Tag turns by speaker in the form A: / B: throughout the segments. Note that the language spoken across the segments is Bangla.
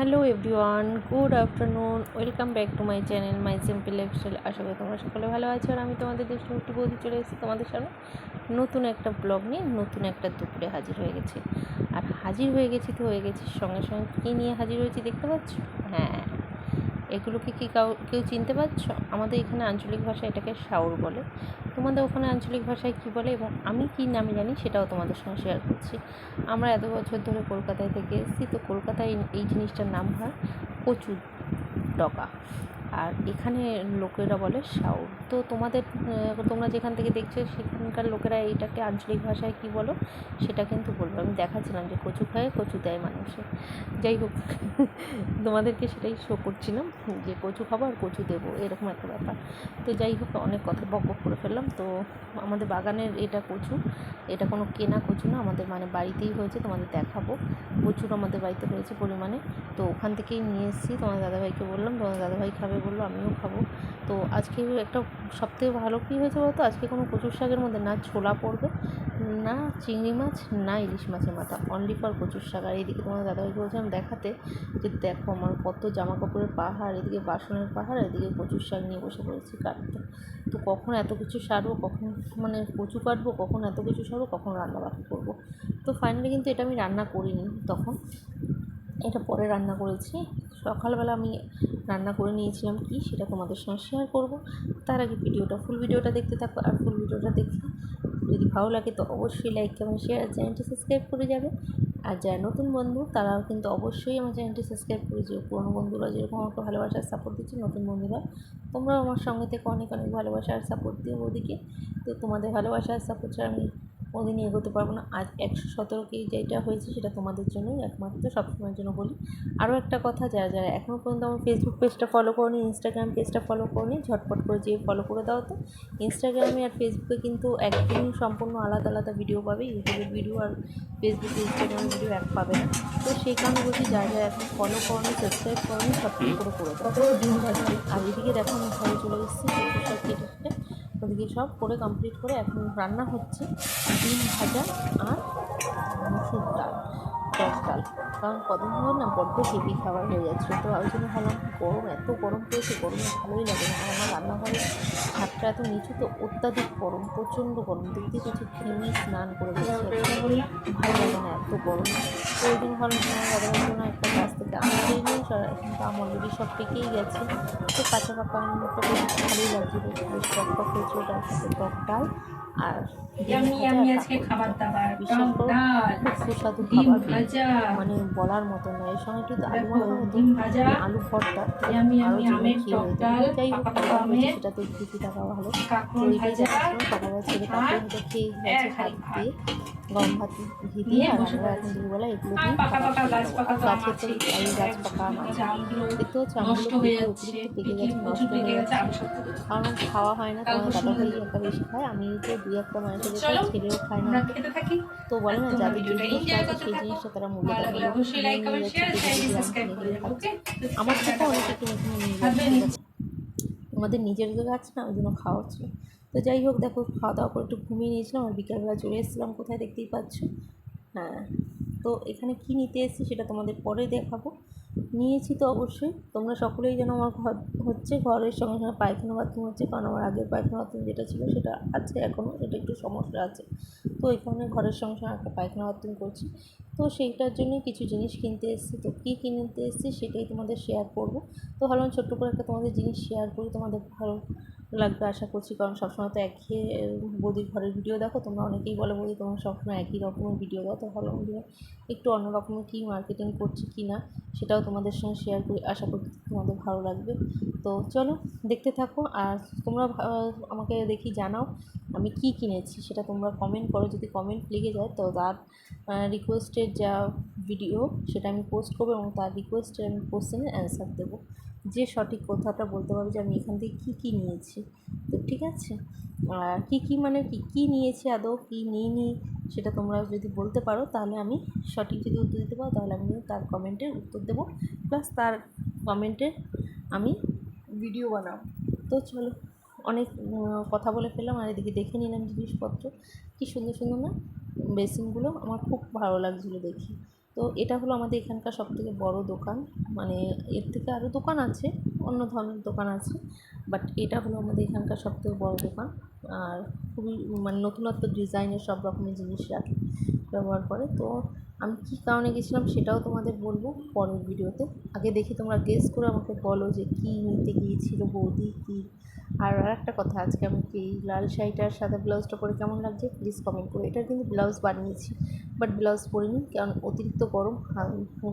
A: Hello everyone, good afternoon, welcome back to my channel, my simple lifestyle. আশা করি তোমরা সকলে ভালো আছো আর আমি তোমাদের দেশের একটু বৌদি চলে এসেছি তোমাদের সামনে। নতুন একটা ব্লগ নিয়ে, নতুন একটা দুপুরে হাজির হয়ে গেছি। আর হাজির হয়ে গেছি তো হয়ে গেছি সঙ্গে সঙ্গে কী নিয়ে হাজির হয়েছি দেখতে পাচ্ছ? হ্যাঁ। এগুলোকে কি কাউ, কেউ চিনতে পারছ? আমাদের এখানে আঞ্চলিক ভাষায় এটাকে শাওর বলে। তোমাদের ওখানে আঞ্চলিক ভাষায় কি বলে এবং আমি কি নামে জানি সেটাও তোমাদের সঙ্গে শেয়ার করছি। আমরা এত বছর ধরে কলকাতায় থেকে এসেছি, তো কলকাতায় এই- জিনিসটার নাম হয় কচু ডকা আর এখানে লোকেরা বলে শাউর তো তোমাদের তোমরা যেখান থেকে দেখছ সেখানকার লোকেরা এইটাকে আঞ্চলিক ভাষায় কী বলো? সেটা কিন্তু বলব। আমি দেখাচ্ছিলাম যে কচু খায়, কচু দেয় মানুষে। যাই হোক, তোমাদেরকে সেটাই শো করছিলাম যে কচু খাব আর কচু দেবো, এরকম একটা ব্যাপার। তো যাই হোক, অনেক কথা বক করে ফেললাম। তো আমাদের বাগানের এটা কচু, এটা কোনো কেনা কচু না, আমাদের মানে বাড়িতেই হয়েছে, তোমাদের দেখাবো। প্রচুর আমাদের বাড়িতে হয়েছে পরিমাণে। তো ওখান থেকেই নিয়ে এসেছি। তোমার দাদাভাইকে বললাম তোমার দাদাভাই খাবে বলল, আমিও খাব। তো আজকে একটা সবথেকে ভালো কী হয়েছে বলতো? আজকে কোনো কচুর শাকের মধ্যে না ছোলা পড়বে, না চিংড়ি মাছ, না ইলিশ মাছের মাথা অনলি ফর কচুর শাক। আর এদিকে তোমার দাদাভাইকে বলছিলাম দেখাতে যে দেখো আমার কত জামা কাপড়ের পাহাড়, এদিকে বাসনের পাহাড়, এদিকে কচুর শাক নিয়ে বসে পড়েছি কাটতে। তো কখন এত কিছু সারবো, কখন মানে কচু কাটবো, কখন এত কিছু সারবো, কখন রান্না বাকি করব? তো ফাইনালি কিন্তু এটা আমি রান্না করিনি তখন, এটা পরে রান্না করেছি। সকালবেলা আমি রান্না করে নিয়েছিলাম কি সেটা তোমাদের সঙ্গে শেয়ার করব। তার আগে ভিডিওটা ফুল ভিডিওটা দেখতে থাকো আর ফুল ভিডিওটা দেখে। যদি ভালো লাগে তো অবশ্যই লাইক কমেন্ট শেয়ার চ্যানেলটি সাবস্ক্রাইব করে যাবে। আর যারা নতুন বন্ধু, তারাও কিন্তু অবশ্যই আমার চ্যানেলটি সাবস্ক্রাইব করে যেও পুরনো বন্ধুরা যেরকম আমাকে ভালোবাসার সাপোর্ট দিচ্ছে, নতুন বন্ধুরা, তোমরাও আমার সঙ্গে থেকে অনেক অনেক ভালোবাসা আর সাপোর্ট দিও ওদিকে তো তোমাদের ভালোবাসা আর সাপোর্ট ছাড়া আমি কোনোদিনই এগোতে পারব না। আজ একশো সতেরো কেজি যেটা হয়েছে সেটা তোমাদের জন্যই একমাত্র, সবসময়ের জন্য বলি। আরও একটা কথা, যারা যারা এখনও পর্যন্ত আমার ফেসবুক পেজটা ফলো করনি ইনস্টাগ্রাম পেজটা ফলো করনি, ঝটপট করে যেয়ে ফলো করে দাও তো। ইনস্টাগ্রামে আর ফেসবুকে কিন্তু একদিন সম্পূর্ণ আলাদা আলাদা ভিডিও পাবে। ইউটিউবের ভিডিও আর ফেসবুকে ইনস্টাগ্রামের ভিডিও এক পাবে না। তো সেই কারণে বলছি, যারা যারা এখন ফলো করনি সাবস্ক্রাইব করনি সব কিছু করে করে দাও। আর এদিকে দেখো আমি ঘরে চলে এসেছি কেটে ওদিকে সব করে কমপ্লিট করে এখন রান্না হচ্ছে ডিম ভাজা আর মুসুর ডাল টক ডাল। কারণ কদিন ধরে না বড্ড হেভি খাবার হয়ে যাচ্ছে। তো ওই জন্য ভাবলাম গরম এত গরম পড়েছে গরমে ভালোই লাগে না। আর আমার রান্নাঘরে হাতটা এত নিচু তো অত্যাধিক গরম প্রচণ্ড গরম। দেখতে কিছু ঘেমে স্নান করে দিচ্ছে ভালো লাগে না এত গরম। তো ওই জন্য ভাবলাম জন্য একটা গাছ এখন তো আম অলরেডি সব পেকেই গেছে। তো কাঁচা পাকা মতো বেশ ভালোই লাগছিল বেশ টক টক হয়েছিল তার টক ডাল আর
B: আমি আজকে খাবার দাবার
A: সুস্বাদু খাবার মানে বলার মতো নয় এর সঙ্গে একটু আলু
B: ভাজা,
A: আলু ভর্তা
B: আমি আমি আমের
A: যাই ভালো। তো
B: কাঁকরোল
A: এইটাই
B: ভাজা
A: যাচ্ছিল সকালবেলা ছেলে কাপড়
B: ভাত,
A: হেঁটে খেয়ে গেছে ভাত
B: এক হাঁড়ি
A: দিয়ে গরম ভাত ঘি দিয়ে আর আমরা এখন দুপুরবেলা এগুলো দিয়ে গাছের তো এই গাছ পাকা দেখতে হচ্ছে আমগুলো অতিরিক্ত পেকে গেছে নষ্ট হয়ে
B: গেছে।
A: কারণ খাওয়া হয় না
B: কাল
A: তোমার দাদা ভাই
B: দিন।
A: বেশি খায়। আমি তো দুই একটা মানুষের
B: চলো,
A: ছেলেও খায় না। তো বলে না যাদের জিনিসটা সেই জিনিসটা তারা মূল্য আমার থেকে অনেকে কিনে কিনে নিয়ে যাচ্ছে আমাদের নিজের গাছ না ওই জন্য খাওয়া হচ্ছিল তো যাই হোক দেখো খাওয়া দাওয়া করে একটু ঘুমিয়ে নিয়েছিলাম আর বিকালবেলা চলে এসেছিলাম কোথায় দেখতেই পাচ্ছ? হ্যাঁ। তো এখানে কি নিতে এসেছি সেটা তোমাদের পরে দেখাবো। নিয়েছি তো অবশ্যই। তোমরা সকলেই যেন আমার ঘর হচ্ছে, ঘরের সঙ্গে সঙ্গে পায়খানা বাথরুম হচ্ছে, কারণ আমার আগের পায়খানা বাথরুম যেটা ছিল সেটা আছে এখনও সেটা একটু সমস্যা আছে। তো এই কারণে ঘরের সঙ্গে সঙ্গে একটা পায়খানা বাথরুম করছি। তো সেইটার জন্য কিছু জিনিস কিনতে এসেছি। তো কী কিনতে এসেছি সেটাই তোমাদের শেয়ার করব। তো ভাবলাম ছোট্ট করে একটা তোমাদের জিনিস শেয়ার করি, তোমাদের ভালো লাগবে আশা করছি, কারণ সবসময় তো একই বৌদির ঘরের ভিডিও দেখো, তোমরা অনেকেই বলে বৌদি তোমরা সবসময় একই রকমের ভিডিও দাও, তো ভালো ভিডিও একটু অন্য রকমের কী মার্কেটিং করছি কি না, সেটাও তোমাদের সঙ্গে শেয়ার করি, আশা করছি তোমাদের ভালো লাগবে। তো চলো, দেখতে থাকো, আর তোমরা আমাকে দেখি জানাও আমি কি কিনেছি সেটা তোমরা কমেন্ট করো। যদি কমেন্ট লেগে যায়, তো তার রিকোয়েস্টের যা ভিডিও সেটা আমি পোস্ট করব এবং তার রিকোয়েস্টের আমি কোশ্চেনের অ্যান্সার দেবো। যে সঠিক কথাটা বলতে পারবে যে আমি এখান থেকে কী কী নিয়েছি। তো ঠিক আছে? আর কী কী মানে কী কী নিয়েছি আদৌ, কী নিইনি, সেটা তোমরা যদি বলতে পারো, তাহলে আমি সঠিক যদি উত্তর দিতে পারো, তাহলে আমি তার কমেন্টের উত্তর দেবো। প্লাস তার কমেন্টের আমি ভিডিও বানাবো। তো চলো। অনেক কথা বলে ফেললাম আর এদিকে দেখে নিলাম জিনিসপত্র। কী সুন্দর সুন্দর না? বেসিনগুলো আমার খুব ভালো লাগছিল দেখি। তো এটা হলো আমাদের এখানকার সব থেকে বড়ো দোকান। মানে এর থেকে আরও দোকান আছে, অন্য ধরনের দোকান আছে বাট এটা হলো আমাদের এখানকার সব থেকে বড়ো দোকান। আর খুবই মানে নতুনত্ব, ডিজাইনের সব রকমের জিনিস রাখে ব্যবহার করে। তো আমি কী কারণে গেছিলাম সেটাও তোমাদের বলব পরের ভিডিওতে। আগে দেখি তোমরা গেস করে আমাকে বলো যে কী নিতে গিয়েছিল বৌদি, কী? আর আর একটা কথা, আজকে আমি কি এই লাল শাড়িটার সাদা ব্লাউজটা পরে কেমন লাগছে? প্লিজ কমেন্ট করো। এটা কিন্তু ব্লাউজ বানিয়েছি বাট ব্লাউজ পরিনি, কারণ অতিরিক্ত গরম।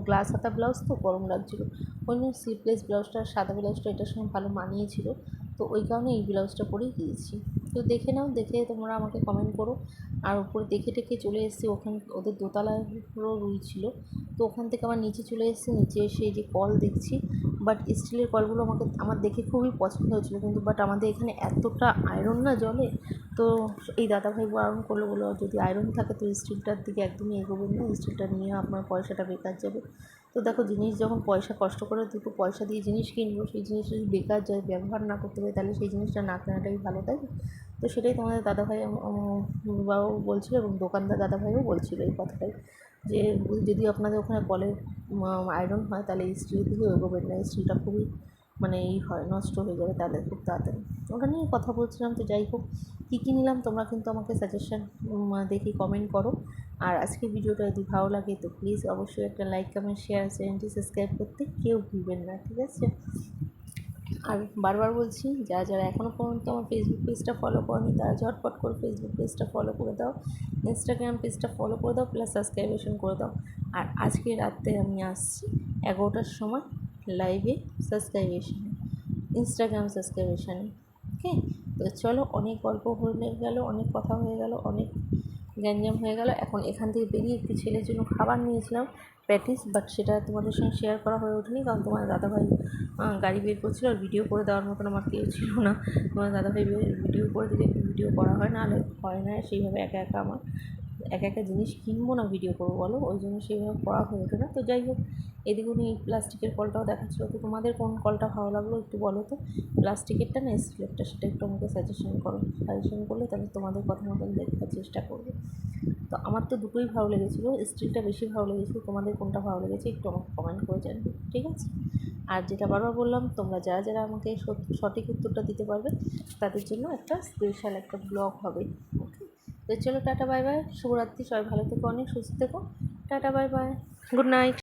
A: গ্লাস হাতা ব্লাউজ তো গরম লাগছিল। ওই জন্য স্লিভলেস ব্লাউজটা সাদা ব্লাউজটা এটার সঙ্গে ভালো মানিয়েছিল। তো ওই কারণে এই ব্লাউজটা পরেই গিয়েছি তো দেখে নাও, দেখে তোমরা আমাকে কমেন্ট করো। আর উপরে দেখে টেকে চলে এসেছি, ওখান, ওদের দোতলায় রুই ছিল। তো ওখান থেকে আবার নিচে চলে এসেছি, নিচে এসে যে কল দেখছি। বাট স্টিলের কলগুলো আমাকে, আমার দেখে খুবই পছন্দ হয়েছিলো কিন্তু বাট আমাদের এখানে এতটা আয়রন না জলে। তো এই দাদাভাই বারণ করল বলো যদি আয়রন থাকে, তো স্টিলটার দিকে একদমই এগোবেন না। স্টিলটা নিয়ে আপনার পয়সাটা বেকার যাবে। তো দেখো জিনিস যখন পয়সা, কষ্ট করে দুটো পয়সা দিয়ে জিনিস কিনবো, সেই জিনিস যদি বেকার যায়, ব্যবহার না করতে পারি, তাহলে সেই জিনিসটা না কেনাটাই ভালো, তাই তো সেটাই তোমাদের দাদাভাই বাবাও বলছিলো এবং দোকানদার দাদাভাইও বলছিলো এই কথাটাই যে যদি আপনাদের ওখানে কলে আয়রন হয়, তাহলে স্টিল দিকে এগোবেন না স্টিলটা খুবই মানে এই হয়, নষ্ট হয়ে যাবে তাহলে খুব তাড়াতাড়ি। ওটা নিয়ে কথা বলছিলাম, তো যাই হোক, কী কী নিলাম তোমরা কিন্তু আমাকে সাজেশন দেখি কমেন্ট করো। আর আজকের ভিডিওটা যদি ভালো লাগে, তো প্লিজ অবশ্যই একটা লাইক কমেন্ট শেয়ার চ্যানেলটি সাবস্ক্রাইব করতে কেউ ভুলবেন না, ঠিক আছে? আর বারবার বলছি, যারা যারা এখনও পর্যন্ত আমার ফেসবুক পেজটা ফলো করনি, তারা ঝটপট করে ফেসবুক পেজটা ফলো করে দাও ইনস্টাগ্রাম পেজটা ফলো করে দাও প্লাস সাবস্ক্রাইবেশন করে দাও। আর আজকে রাত্রে আমি আসছি এগারোটার সময় লাইভে সাবস্ক্রাইবেশনে ইনস্টাগ্রাম সাবস্ক্রাইবেশনে ওকে তো চলো, অনেক গল্প হয়ে গেল, অনেক কথা হয়ে গেল, অনেক গ্যাঞ্জাম হয়ে গেল। এখন এখান থেকে বেরিয়ে একটি ছেলের জন্য খাবার নিয়েছিলাম, প্যাটিস বাট সেটা তোমাদের সঙ্গে শেয়ার করা হয়ে ওঠেনি কারণ তোমার দাদাভাই গাড়ি বের করছিল আর ভিডিও করে দেওয়ার মতন আমার কেউ ছিল না। তোমার দাদাভাই ভিডিও করে দিলে ভিডিও করা হয় না হয় না, সেইভাবে একা একা আমার। একা একা জিনিস কিনবো না ভিডিও করব বলো? ওই জন্য সেইভাবে করা হয়ে ওঠে না। তো যাই হোক, এদিকে উনি প্লাস্টিকের কলটাও দেখাচ্ছিল। তো তোমাদের কোন কলটা ভালো লাগল একটু বলো তো? প্লাস্টিকেরটা না স্টিলেরটা সেটা একটু আমাকে সাজেশন করো। সাজেশন করলে তাহলে তোমাদের কথা মতন দেখার চেষ্টা করব। তো আমার তো দুটোই ভালো লেগেছিলো। স্টিলটা বেশি ভালো লেগেছিলো। তোমাদের কোনটা ভালো লেগেছে একটু আমাকে কমেন্ট করে জানবে ঠিক আছে? আর যেটা বারবার বললাম, তোমরা যারা যারা আমাকে সঠিক উত্তরটা দিতে পারবে, তাদের জন্য একটা স্পেশাল একটা ব্লগ হবে। তো চলো টাটা, বাই বাই। শুভরাত্রি, সবাই ভালো থেকো, অনেক সুস্থ থেকো। Tata, bye bye. Good night.